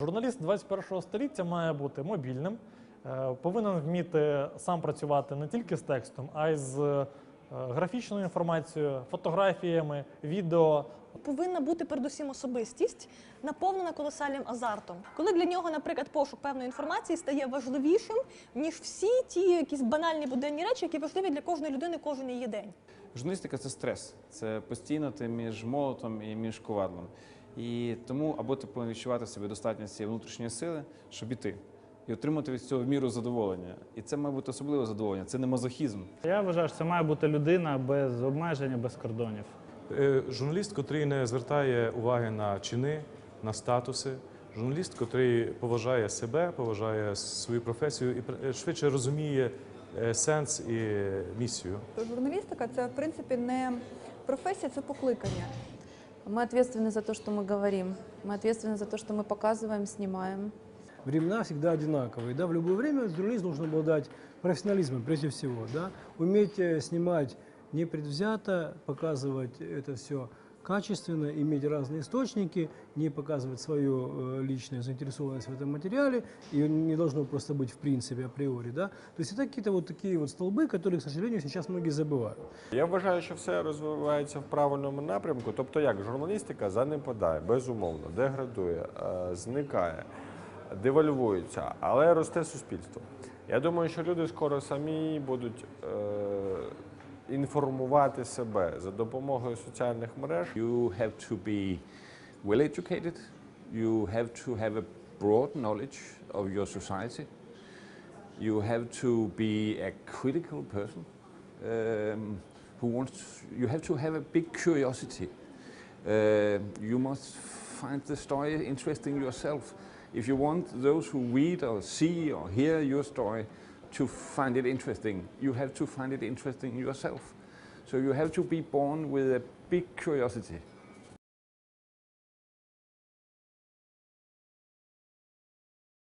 Журналіст 21 століття має бути мобільним, е, повинен вміти сам працювати не тільки з текстом, а й з е, графічною інформацією, фотографіями, відео. Повинна бути передусім особистість, наповнена колосальним азартом. Коли для нього, наприклад, пошук певної інформації стає важливішим, ніж всі ті якісь банальні буденні речі, які важливі для кожної людини кожен її день. Журналістика це стрес. Це постійно ти між молотом і між ковадлом. І тому або ти повинен відчувати в себе достатньо цієї внутрішньої сили, щоб іти. І отримати від цього в міру задоволення. І це має бути особливе задоволення, це не мазохізм. Я вважаю, що це має бути людина без обмежень, без кордонів. Е, Журналіст, котрий не звертає уваги на чини, на статуси. Журналіст, котрий поважає себе, поважає свою професію і е, швидше розуміє е, сенс і місію. Журналістика це в принципі не професія, це покликання. Мы ответственны за то, что мы говорим. Мы ответственны за то, что мы показываем, снимаем. времена всегда одинаковые. Да? В любое время журналист должен обладать профессионализмом прежде всего. Да? Уметь э, снимать непредвзято, показывать это все качественно, иметь разные источники, не показывать свою э, личную заинтересованность в этом материале, и не должно просто быть в принципе априори. Да? То есть это какие-то вот такие вот столбы, которые, к сожалению, сейчас многие забывают. Я вважаю, що все розвивається в правильному напрямку. Тобто, як журналістика занепадає, безумовно, деградує, е, зникає, девальвується, але росте суспільство. Я думаю, що люди скоро самі будуть е, інформувати себе за допомогою соціальних мереж. You have to be well educated. You have to have a broad knowledge of your society. You have to be a critical person um, who wants. You have to have a big curiosity. Uh, you must find the story interesting yourself. If you want those who read or see or hear your story to find it interesting, you have to find it interesting yourself. So you have to be born with a big curiosity.